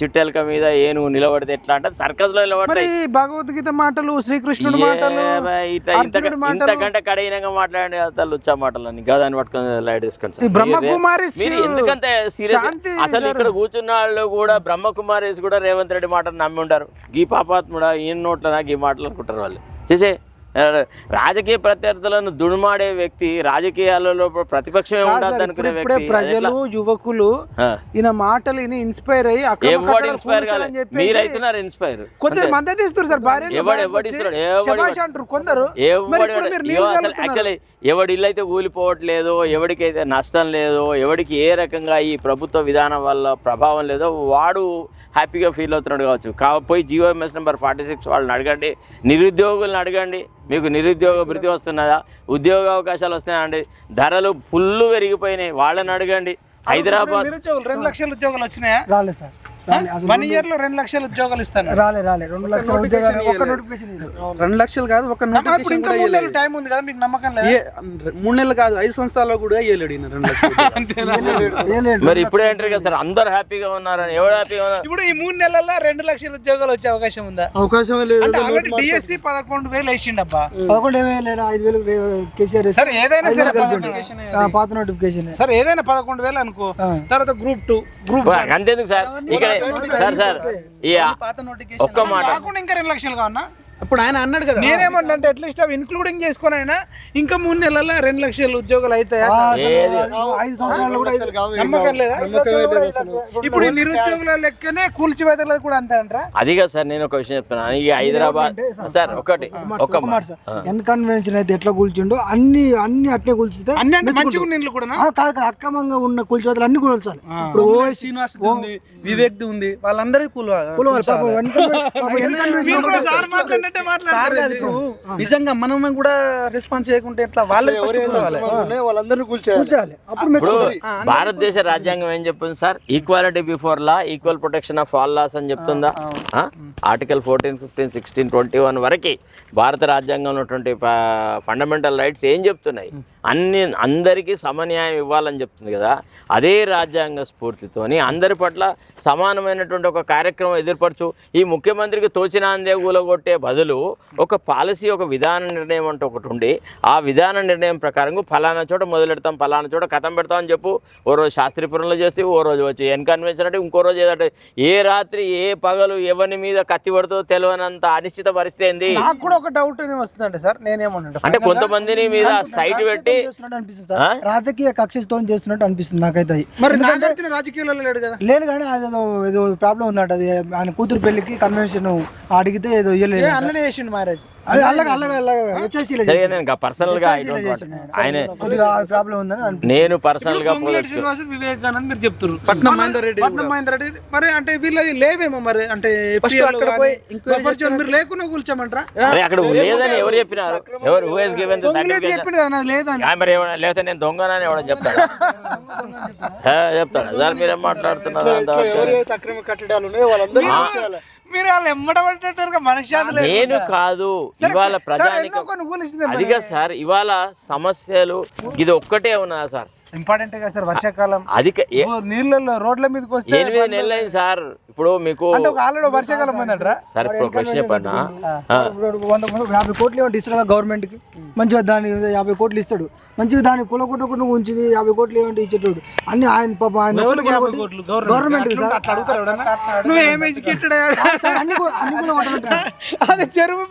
చిట్టెలక మీద ఏ నువ్వు నిలబడితే ఎట్లా అంటే సర్కస్లో నిలబడతాయి భగవద్గీత మాటలు శ్రీకృష్ణుడు మాటలు. ఇంతకంటే కఠినంగా మాట్లాడండి కదా లుచ్చా మాటలు అని గదాన్ని పట్టుకొని లైట్ తీసుకొని బ్రహ్మకుమారి మీరు ఎందుకంత సీరియస్ శాంతి అసలు ఇక్కడ కూర్చున్న వాళ్ళు కూడా బ్రహ్మకుమారేసి కూడా రేవంత్ రెడ్డి మాటలు నమ్మి ఉంటారు. గీ పాపాత్ముడా ఈయన నోట్లనా గీ మాటలు అనుకుంటారు వాళ్ళు. చేసే రాజకీయ ప్రత్యర్థులను దుడుమాడే వ్యక్తి రాజకీయాలలో ప్రతిపక్షమే ఉండదు అనుకునే వ్యక్తి. ప్రజలు యువకులు. ఈయన మాటలు ఈయన ఇన్స్పైర్ అయ్యి ఎవడు ఇన్స్పైర్ కాలేదు మీరైతున్నారు ఇన్స్పైర్ కొందరు మద్దతు ఇస్తారు సార్ భార్య ఎవడు ఎవడు ఇస్తున్నాడు? ఎవడు అంటారు కొందరు. అసలు. యాక్చువల్లీ ఎవడి ఇల్లు అయితే కూలిపోవట్లేదో ఎవడికైతే నష్టం లేదో ఎవడికి ఏ రకంగా ఈ ప్రభుత్వ విధానం వల్ల ప్రభావం లేదో వాడు హ్యాపీగా ఫీల్ అవుతున్నాడు కావచ్చు. కాకపోయి GO MS number forty six వాళ్ళని అడగండి నిరుద్యోగులను అడగండి మీకు నిరుద్యోగ భృతి వస్తున్నదా? ఉద్యోగ అవకాశాలు వస్తున్నాయండి. ధరలు ఫుల్ పెరిగిపోయినాయి. వాళ్ళని అడగండి. హైదరాబాద్ రెండు లక్షల ఉద్యోగాలు వచ్చినాయా? రాలేదు సార్. వన్ ఇయర్లో రెండు లక్షల ఉద్యోగాలు ఇస్తాను. రాలే రాలే. రెండు లక్షల ఉద్యోగాలు ఒక నోటిఫికేషన్ రెండు లక్షలు కాదు ఒక ఇప్పుడు ఇంకా మూడు నెలలు టైం ఉంది కదా మీకు నమ్మకం లేదు? మూడు నెలలు కాదు ఐదు సంవత్సరాల్లో కూడా ఈయన రెండు లక్షలు మరి ఇప్పుడే అంటారు కదా సార్ అందరు హ్యాపీగా ఉన్నారని. ఎవరు హ్యాపీగా ఉన్నారు? ఇప్పుడు ఈ మూడు నెలల్లో రెండు లక్షల ఉద్యోగాలు వచ్చే అవకాశం ఉందా? అవకాశమే లేదు. డిఎస్సి పదకొండు వేలు వేసిండబ్బా. పదకొండు లేడు ఐదు వేలు కేసీఆర్ సరే ఏదైనా సరే వేలు పాత నోటిఫికేషన్ సరే ఏదైనా పదకొండు వేలు అనుకో. తర్వాత గ్రూప్ టూ గ్రూప్ అంతేందుకు సార్? ఇక్కడ సార్ సార్ ఈ ఒక్క మాట. ఇంకా రెండు లక్షలు కావన్నా? ఇప్పుడు ఆయన అన్నాడు కదా. నేనేమంటే అట్లీస్ట్ అవి ఇన్క్లూడింగ్ చేసుకొని అయినా ఇంకా మూడు నెలల్లో రెండు లక్షల ఉద్యోగాలు అవుతాయా? ఐదు సంవత్సరాలు కూడా ఐదు నమ్మకం లేదా? ఇప్పుడు ఈ నిరుద్యోగుల లెక్కనే కూల్చివేతలు కూడా అంతే అంటారా అదిగా సార్ నేను ఒక విషయం చెప్తున్నాను ఈ హైదరాబాద్ సార్ ఒకటి ఒక ఒక మాట. సార్. ఎన్ కన్వెన్షన్ అయితే ఎట్లా కూల్చిండో అన్ని అన్ని అట్నే కూల్చితే అన్ని అంటే మంచిగా ఇండ్లు కూడా ఆ, కాదు కాదు, అక్రమంగా ఉన్న కూల్చివేతలు అన్ని కూల్చాలి ఇప్పుడు ఓవై శ్రీనివాస్ ఉంది వివేక్ ఉంది వాళ్ళందరికీ కూల కూలవాలి. మాట్లాడినట్టే మాట్లాడారు నిజంగా మనం కూడా రెస్పాన్స్ చేయకుంటే ఎట్లా? వాళ్ళే కూల్చాలి అప్పుడు భారతదేశ రాజ్యాంగం ఏం చెప్తుంది sir? Equality before law equal protection of all laws అని చెప్తుందా? Article fourteen fifteen sixteen twenty one వరకు భారత రాజ్యాంగంలో ఉన్నటువంటి ఫండమెంటల్ రైట్స్ ఏం చెప్తున్నాయి? అన్ని అందరికీ సమన్యాయం ఇవ్వాలని చెప్తుంది కదా. అదే రాజ్యాంగ స్ఫూర్తితోని అందరి పట్ల సమానమైనటువంటి ఒక కార్యక్రమం ఎదుర్పరచు. ఈ ముఖ్యమంత్రికి తోచినాందే కూలగొట్టే బదులు ఒక పాలసీ ఒక విధాన నిర్ణయం అంటూ ఒకటి ఉండి ఆ విధాన నిర్ణయం ప్రకారం ఫలానా చోట మొదలెడతాం ఫలానా చోట కథం పెడతాం అని చెప్పు. ఓ రోజు శాస్త్రీపురంలో చేస్తే ఓ రోజు వచ్చి ఎన్ కన్వెన్షన్ అంటే ఇంకో రోజు ఏదంటే ఏ రాత్రి ఏ పగలు ఎవరి మీద కత్తి పడుతుందో తెలియనంత అనిశ్చిత పరిస్థితి ఏంది? నాకు కూడా ఒక డౌట్ వస్తుందంటే సార్. నేనేమన్నా అంటే కొంతమందిని మీద సైట్ పెట్టి రాజకీయ కక్షతో చేస్తున్నట్టు అనిపిస్తుంది నాకైతే. మరి రాజకీయాలలో లేడు కదా? లేదు కానీ అదేదో ఏదో ప్రాబ్లం ఉందట అది. ఆయన కూతురు పెళ్ళికి కన్వెన్షన్ అడిగితే ఏదో ఇయ్యలేదు ఏ అన్ననే చేసిండు మ్యారేజ్. నేను పర్సనల్గా. ఆయన నేను పర్సనల్గా వివేకానంద్ మీరు చెప్తున్నారు. పట్నం మహేందర్ రెడ్డి పట్నం మహేందర్ రెడ్డి మరి అంటే వీళ్ళది లేవేమో మరి? అంటే మీరు లేకుండా కూల్చామంటారా? అరే అక్కడ లేదని ఎవరు చెప్పినారు? ఎవరు హూ హెస్ గివెన్ ద మరి లేకపోతే నేను దొంగనని ఎవడని చెప్తాడు? చెప్తాడు? సార్ మీరేం మాట్లాడుతున్నారు? అక్రమ కట్టడాలు ఉన్నాయో వాళ్ళందరూ కూల్చేయాలి. మీరు వాళ్ళు మనశ్శాంతి లేదు నేను కాదు. ఇవాళ ప్రజానికి. సార్ ఇవాళ సమస్యలు ఇది ఒక్కటే ఉన్నదా సార్. ఇంపార్టెంట్ కదా సార్ వర్షాకాలం. ఓ నీళ్ళల్లో రోడ్ల మీదకి వస్తే ఎనిమిది నెలలు అయింది సార్. ఇప్పుడు మీకు ఆల్రెడీ వర్షాకాలం పోయిందంటారా సార్ ఇప్పుడు చెప్పన్నా ఇప్పుడు వంద యాభై కోట్లు ఏమంటే ఇస్తాడు కదా గవర్నమెంట్కి మంచిగా దాని యాభై కోట్లు ఇస్తాడు. మంచిగా దాన్ని కులకొట్టకుండా ఉంచి యాభై కోట్లు ఏమంటే ఇచ్చేటోడు. అన్ని ఆయన పాప ఆయన గవర్నమెంట్. అది చెరువు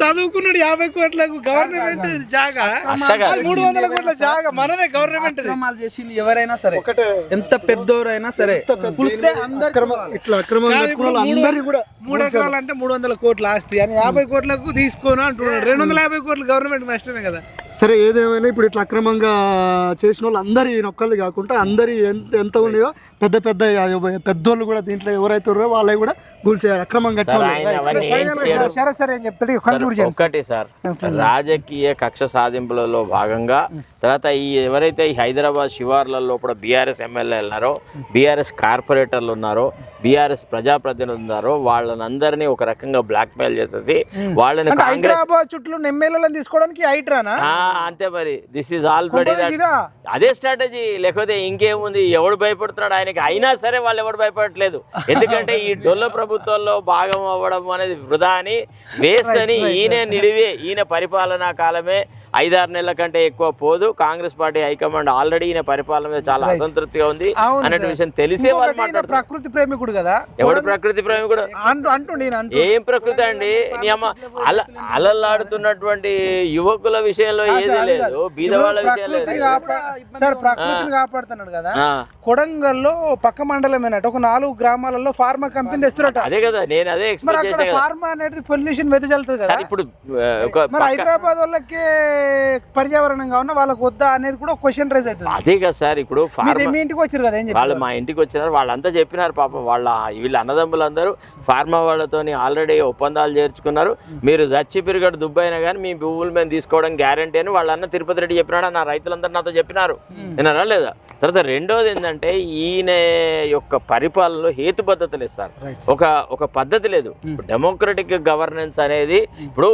చదువుకున్నాడు యాభై కోట్లకు. గవర్నమెంట్ జాగా. అది మూడు వందల కోట్ల జాగా. మనదే గవర్నమెంట్ అక్రమాలు చేసింది ఎవరైనా సరే ఒకటే ఎంత పెద్దోరైనా సరే పులిస్తే ఇట్లా అక్రమంగా కూడా మూడు ఎకరాలు అంటే మూడు వందల కోట్ల ఆస్తి అని యాభై కోట్లకు తీసుకోను అంటున్నాడు రెండు వందల యాభై కోట్లు గవర్నమెంట్ నష్టమే కదా సరే ఏదేమైనా ఇప్పుడు ఇట్లా అక్రమంగా చేసిన వాళ్ళు అందరి నొక్కలు కాకుండా అందరి ఎంత ఎంత ఉన్నాయో పెద్ద పెద్ద పెద్దోళ్ళు కూడా దీంట్లో ఎవరైతే ఉన్నారో వాళ్ళవి కూడా అక్రమంగా సార్ వాళ్ళు. చెప్తాడు సార్, ఒక్కటి సార్ రాజకీయ కక్ష సాధింపులలో భాగంగా తర్వాత ఈ ఎవరైతే ఈ హైదరాబాద్ శివార్లలో కూడా బీఆర్ఎస్ ఎమ్మెల్యే ఉన్నారో బీఆర్ఎస్ కార్పొరేటర్లు ఉన్నారో బీఆర్ఎస్ ప్రజాప్రతినిధులు ఉన్నారో వాళ్ళని అందరినీ ఒక రకంగా బ్లాక్మెయిల్ చేసేసి వాళ్ళని హైదరాబాద్ చుట్టూ ఎమ్మెల్యేలను తీసుకోవడానికి ఆ, అంతే మరి. This is already? అదే స్ట్రాటజీ లేకపోతే ఇంకేముంది? ఎవడు భయపడుతున్నాడు ఆయనకి? అయినా సరే వాళ్ళు ఎవడు భయపడట్లేదు. ఎందుకంటే ఈ డొల్ల ప్రభుత్వంలో భాగం అవ్వడం అనేది వృధా అని వేస్ట్ అని ఈయన నిడివే ఈయన పరిపాలనా కాలమే ఐదారు నెలల కంటే ఎక్కువ పోదు. కాంగ్రెస్ పార్టీ హైకమాండ్ ఆల్రెడీ ఈయన పరిపాలన మీద చాలా అసంతృప్తిగా ఉంది. అనే. విషయం తెలిసే వాళ్ళు ప్రకృతి ప్రేమికుడు కదా. ఎవడు ప్రకృతి ప్రేమి కూడా అంటూ అంటుండే ఈయన అంటూ ఏం ప్రకృతి అండి? అల అలలాడుతున్నటువంటి యువకుల విషయంలో ఏది లేదు. బీద వాళ్ళ విషయంలో ప్రకృతిని సార్ కాపాడుతున్నాడు కదా. ఆ, కొడంగల్లో పక్క మండలమేనట. ఒక నాలుగు గ్రామాలలో ఫార్మా కంపెనీ తెస్తురట. అదే కదా నేను అదే ఎక్స్పెక్ట్ కదా. ఫార్మా అనేది పొల్యూషన్ వెదజల్లుతుంది కదా. సరే ఇప్పుడు హైదరాబాద్ వాళ్ళకే పర్యావరణంగా ఉన్న వాళ్ళకి వద్దా అనేది కూడా క్వశ్చన్ రైజ్ అవుతుంది. అదే కదా సార్ ఇప్పుడు మీ ఇంటికి వచ్చారు కదా ఏం వాళ్ళు మా ఇంటికి వచ్చినారు వాళ్ళంతా చెప్పినారు పాపం వాళ్ళ వీళ్ళ అన్నదమ్ములందరూ ఫార్మా వాళ్ళతోని ఆల్రెడీ ఒప్పందాలు చేర్చుకున్నారు. మీరు జచ్చి పిరిగడు దుబ్బైనా కానీ మీ భూములు మేము తీసుకోవడం గ్యారంటీ అని వాళ్ళ అన్న తిరుపతి రెడ్డి చెప్పినాడు నా రైతులందరూ నాతో చెప్పినారు. నేను లేదా? తర్వాత రెండోది ఏంటంటే ఈయన యొక్క పరిపాలనలో హేతుబద్ధత లేదు సార్. ఒక ఒక పద్ధతి లేదు. డెమోక్రటిక్ గవర్నెన్స్ అనేది ఇప్పుడు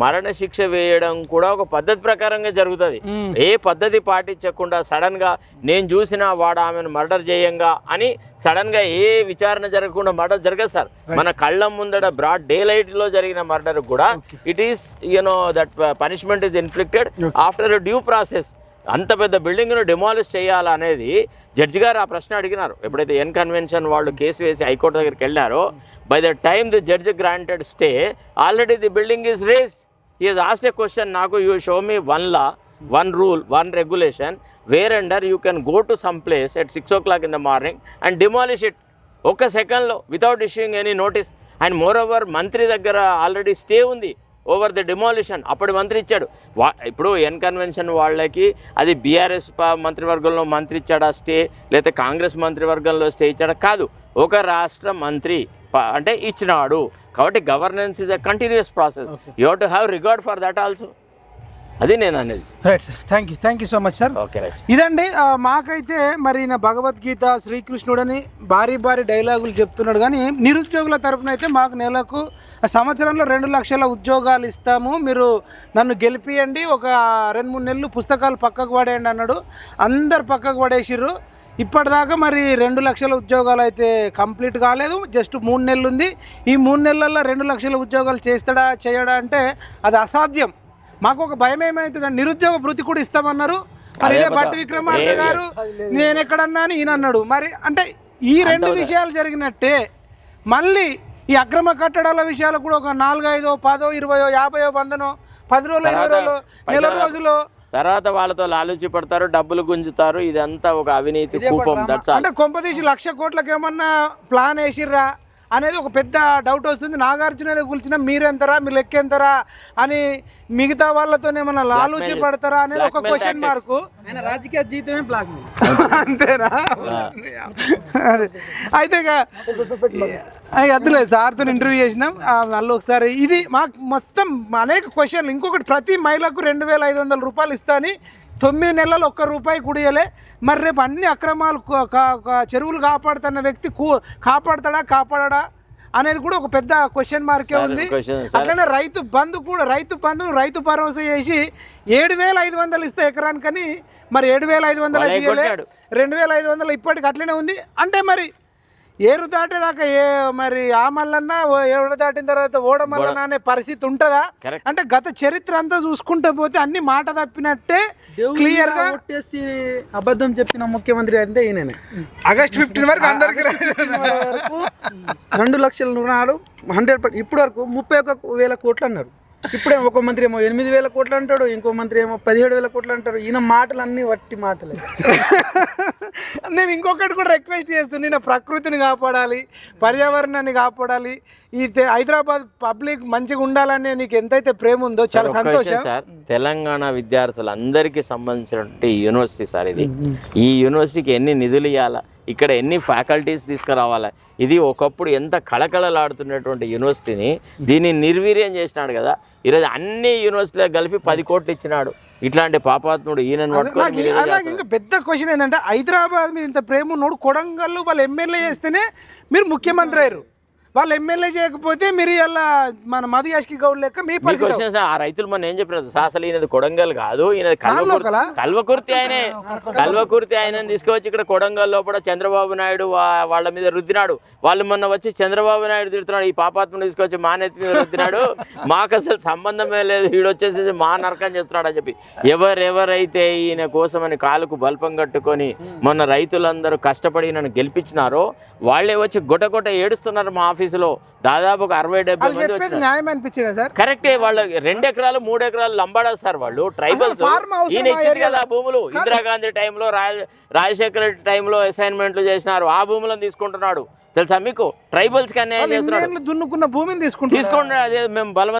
మరణ శిక్ష వేయడం కూడా ఒక పద్ధతి ప్రకారంగా జరుగుతుంది. ఏ పద్ధతి పాటించకుండా సడన్గా నేను చూసిన వాడు ఆమెను మర్డర్ చేయంగా అని సడన్గా ఏ విచారణ జరగకుండా మర్డర్ జరగదు సార్. మన కళ్ళ ముందట బ్రాడ్ డే లైట్లో జరిగిన మర్డర్ కూడా it is you know that punishment is inflicted after due process అంత పెద్ద బిల్డింగ్ను డిమాలిష్ చేయాలనేది జడ్జి గారు ఆ ప్రశ్న అడిగినారు. ఎప్పుడైతే ఎన్ కన్వెన్షన్ వాళ్ళు కేసు వేసి హైకోర్టు దగ్గరికి వెళ్ళారో by the time the judge granted stay already the building is razed is asked a question నాకు you show me one law one rule one regulation where under you can go to some place at six o'clock in the morning and demolish it ఒక సెకండ్లో without issuing any notice and moreover మంత్రి దగ్గర already stay ఉంది. Over the demolition. అప్పటి మంత్రి ఇచ్చాడు. వా ఇప్పుడు ఎన్ కన్వెన్షన్ వాళ్ళకి అది బీఆర్ఎస్ మంత్రివర్గంలో మంత్రి ఇచ్చాడా స్టే లేకపోతే కాంగ్రెస్ మంత్రివర్గంలో స్టే ఇచ్చాడా? కాదు. ఒక రాష్ట్ర మంత్రి అంటే ఇచ్చినాడు. కాబట్టి governance is a continuous process. You have to have regard for that also. అది నేను అనేది. Right sir thank you thank you so much sir okay right ఇదండి మాకైతే మరి ఈయన భగవద్గీత శ్రీకృష్ణుడని భారీ భారీ డైలాగులు చెప్తున్నాడు. కానీ నిరుద్యోగుల తరపున అయితే మాకు నెలకు సంవత్సరంలో రెండు లక్షల ఉద్యోగాలు ఇస్తాము. మీరు నన్ను గెలిపియండి. ఒక రెండు మూడు నెలలు పుస్తకాలు పక్కకు పడేయండి అన్నాడు. అందరు పక్కకు పడేసిర్రు. ఇప్పటిదాకా మరి రెండు లక్షల ఉద్యోగాలు అయితే కంప్లీట్ కాలేదు. జస్ట్ మూడు నెలలు ఉంది. ఈ మూడు నెలల్లో రెండు లక్షల ఉద్యోగాలు చేస్తాడా చేయడా అంటే అది అసాధ్యం. మాకు ఒక భయం ఏమవుతుంది నిరుద్యోగ భృతి కూడా ఇస్తామన్నారు. మరి ఇదే. బట్టి విక్రమార్క? గారు నేను ఎక్కడన్నా అని ఈయన అన్నాడు. మరి అంటే ఈ రెండు విషయాలు జరిగినట్టే మళ్ళీ ఈ అక్రమ కట్టడాల విషయాలు కూడా ఒక నాలుగైదో పదో ఇరవయో యాభయో వందనో పది రోజులు ఇరవై రోజులు నెల రోజులు తర్వాత వాళ్ళతో లాలూచి పడతారు డబ్బులు గుంజుతారు ఇదంతా ఒక అవినీతి కూపం అంటే కొంపదీసి లక్ష కోట్లకి ఏమన్నా ప్లాన్ వేసిర్రా? అనేది ఒక పెద్ద డౌట్ వస్తుంది. నాగార్జున ఏదో కూల్చిన మీరెంతరా మీరు లెక్కెంతరా అని మిగతా వాళ్ళతో ఏమన్నా లాలూచి. పడతారా అనేది ఒక క్వశ్చన్. మార్కు ఆయన రాజకీయ జీవితమే బ్లాక్ అంతేనా? అదే. అయితే వద్దులేదు సార్తో ఇంటర్వ్యూ చేసినాం. ఆ, మళ్ళీ ఒకసారి ఇది మాకు మొత్తం అనేక క్వశ్చన్లు ఇంకొకటి ప్రతి మహిళకు రెండు వేల ఐదు వందల రూపాయలు ఇస్తా అని తొమ్మిది నెలలు ఒక్క రూపాయి కుడియలే మరి రేపు అన్ని అక్రమాలు చెరువులు కాపాడుతున్న వ్యక్తి కూ కాపాడతాడా కాపాడడా అనేది కూడా ఒక పెద్ద క్వశ్చన్ మార్కే ఉంది. అట్లనే రైతు బంధు కూడా రైతు బంధును రైతు భరోసా చేసి ఏడు వేల ఐదు వందలు ఇస్తే ఎకరానికని మరి ఏడు వేల ఐదు వందలు. రెండు వేల ఐదు వందలు ఇప్పటికి అట్లనే ఉంది అంటే మరి ఏరు దాటేదాకా ఏ మరి ఆ మల్లన్న ఏడు దాటిన తర్వాత ఓడ మల్లన్న అనే పరిస్థితి ఉంటుందా. అంటే గత చరిత్ర అంతా చూసుకుంటూ పోతే అన్ని మాట తప్పినట్టే క్లియర్గా ఓటేసి అబద్ధం చెప్పిన ముఖ్యమంత్రి అంటే ఈయననే. ఆగస్ట్ ఫిఫ్టీన్ వరకు అందరికి రెండు లక్షల రుణాలు హండ్రెడ్ ఇప్పుడు వరకు ముప్పై ఒక వేల కోట్లు అన్నారు. ఇప్పుడే ఒక మంత్రి ఏమో ఎనిమిది వేల కోట్లు అంటాడు ఇంకో మంత్రి ఏమో పదిహేడు వేల కోట్లు అంటాడు. ఈయన మాటలు అన్ని వట్టి మాటలే. నేను ఇంకొకటి కూడా రిక్వెస్ట్ చేస్తుంది నేను ప్రకృతిని కాపాడాలి పర్యావరణాన్ని కాపాడాలి ఈ హైదరాబాద్ పబ్లిక్ మంచిగా ఉండాలని నీకు ఎంతైతే ప్రేమ ఉందో చాలా సంతోషం. సార్ తెలంగాణ విద్యార్థులందరికీ సంబంధించినటువంటి యూనివర్సిటీ సార్ ఇది. ఈ యూనివర్సిటీకి ఎన్ని నిధులు ఇవ్వాలా ఇక్కడ ఎన్ని ఫ్యాకల్టీస్ తీసుకురావాలా? ఇది ఒకప్పుడు ఎంత కళకళలాడుతున్నటువంటి యూనివర్సిటీని దీన్ని నిర్వీర్యం చేసినాడు కదా. ఈరోజు అన్ని యూనివర్సిటీలకు కలిపి పది కోట్లు ఇచ్చినాడు. ఇట్లాంటి పాపాత్ముడు చేస్తారు. ఇంకా పెద్ద క్వశ్చన్ ఏంటంటే హైదరాబాద్ మీద ఇంత ప్రేమ ఉన్నోడు కొడంగల్ వాళ్ళు ఎమ్మెల్యే చేస్తేనే మీరు ముఖ్యమంత్రి అయ్యారు. వాళ్ళు ఎమ్మెల్యే చేయకపోతే మీరు ఇలా మన మధు యాష్కి గౌడ్ లెక్క మీ మీకు పరిస్థితి వచ్చిన ఆ రైతులు మన ఏం చెప్పినారు సార్ అసలు ఈయనది కొడంగల్ కాదు ఈయనది కల్వకుర్తి లోకలా? కల్వకుర్తి ఆయనే కల్వకుర్తి ఆయన తీసుకువచ్చి ఇక్కడ కొడంగల్ లోపల చంద్రబాబు నాయుడు వా- వాళ్ళ మీద రుద్దినాడు. వాళ్ళు మొన్న వచ్చి చంద్రబాబు నాయుడు తిడుతున్నాడు ఈ పాపాత్మను తీసుకొచ్చి మా నెత్తి మీద రుద్దినాడు. మాకు అసలు సంబంధమే లేదు వీడు వచ్చేసి మా నరకం చేస్తున్నాడు అని చెప్పి. ఎవరెవరైతే ఈయన కోసమని కాలుకు బల్పం కట్టుకొని మొన్న రైతులందరూ కష్టపడి నన్ను గెలిపించినారో వాళ్ళే వచ్చి గొట గొట ఏడుస్తున్నారు మా ఆఫీసులో దాదాపు ఒక అరవై డెబ్బై మంది న్యాయం అనిపించిందా సార్? కరెక్టే వాళ్ళు రెండు ఎకరాలు మూడు ఎకరాలు లంబాడేస్తారు వాళ్ళు. ట్రైబల్స్. ఈయన ఏరియాలో. కదా భూములు. ఇందిరాగాంధీ టైంలో రాజ రాజశేఖర రెడ్డి టైంలో అసైన్మెంట్లు చేసినారు. ఆ భూములను తీసుకుంటున్నాడు. తెలుసా మీకు? ట్రైబల్స్కి అన్యాయం ఇన్నేళ్ళు దున్నుకున్న భూమిని తీసుకుంటారు తీసుకోండి అదే మేము బలవంతం